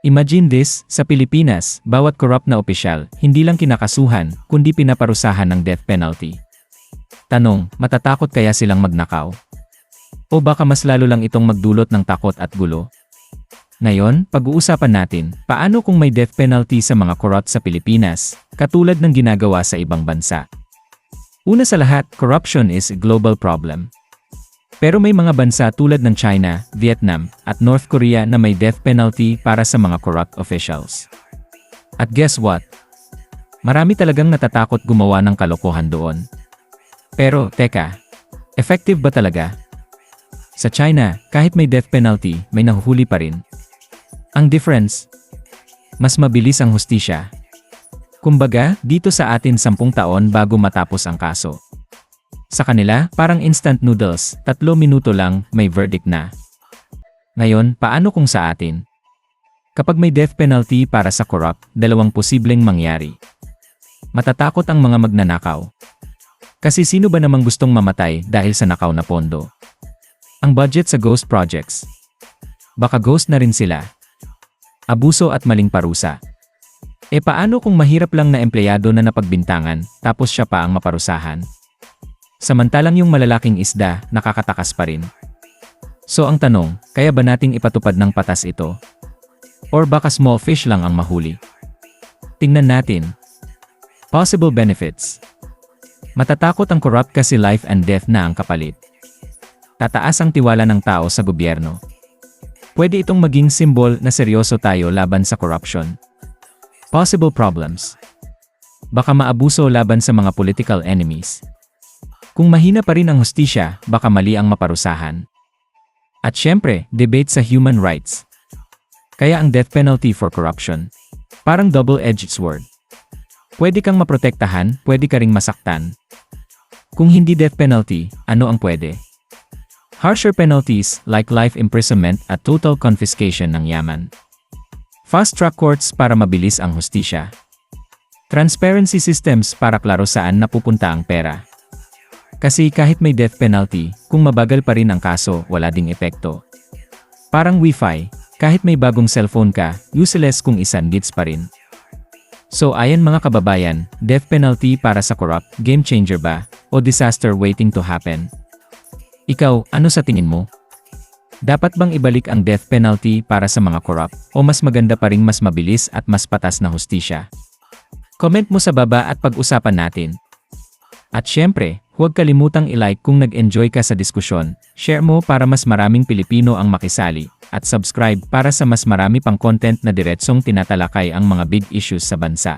Imagine this, sa Pilipinas, bawat corrupt na opisyal, hindi lang kinakasuhan, kundi pinaparusahan ng death penalty. Tanong, matatakot kaya silang magnakaw? O baka mas lalo lang itong magdulot ng takot at gulo? Ngayon, pag-uusapan natin, paano kung may death penalty sa mga corrupt sa Pilipinas, katulad ng ginagawa sa ibang bansa? Una sa lahat, corruption is a global problem. Pero may mga bansa tulad ng China, Vietnam, at North Korea na may death penalty para sa mga corrupt officials. At guess what? Marami talagang natatakot gumawa ng kalokohan doon. Pero, teka, effective ba talaga? Sa China, kahit may death penalty, may nahuhuli pa rin. Ang difference, mas mabilis ang hustisya. Kumbaga, dito sa atin 10 taon bago matapos ang kaso. Sa kanila, parang instant noodles, tatlo minuto lang, may verdict na. Ngayon, paano kung sa atin? Kapag may death penalty para sa corrupt, dalawang posibleng mangyari. Matatakot ang mga magnanakaw. Kasi sino ba namang gustong mamatay dahil sa nakaw na pondo? Ang budget sa ghost projects. Baka ghost na rin sila. Abuso at maling parusa. E paano kung mahirap lang na empleyado na napagbintangan, tapos siya pa ang maparusahan? Samantalang yung malalaking isda, nakakatakas pa rin. So ang tanong, kaya ba nating ipatupad ng patas ito? Or baka small fish lang ang mahuli? Tingnan natin. Possible benefits. Matatakot ang corrupt kasi life and death na ang kapalit. Tataas ang tiwala ng tao sa gobyerno. Pwede itong maging simbol na seryoso tayo laban sa corruption. Possible problems. Baka maabuso laban sa mga political enemies. Kung mahina pa rin ang hustisya, baka mali ang maparusahan. At syempre, debate sa human rights. Kaya ang death penalty for corruption. Parang double-edged sword. Pwede kang maprotektahan, pwede ka ring masaktan. Kung hindi death penalty, ano ang pwede? Harsher penalties like life imprisonment at total confiscation ng yaman. Fast track courts para mabilis ang hustisya. Transparency systems para klaro saan napupunta ang pera. Kasi kahit may death penalty, kung mabagal pa rin ang kaso, wala ding epekto. Parang wifi, kahit may bagong cellphone ka, useless kung isan gits pa rin. So ayan mga kababayan, death penalty para sa corrupt, game changer ba? O disaster waiting to happen? Ikaw, ano sa tingin mo? Dapat bang ibalik ang death penalty para sa mga corrupt o mas maganda pa ring mas mabilis at mas patas na hustisya? Comment mo sa baba at pag-usapan natin. At syempre, huwag kalimutang i-like kung nag-enjoy ka sa diskusyon, share mo para mas maraming Pilipino ang makisali, at subscribe para sa mas marami pang content na diretsong tinatalakay ang mga big issues sa bansa.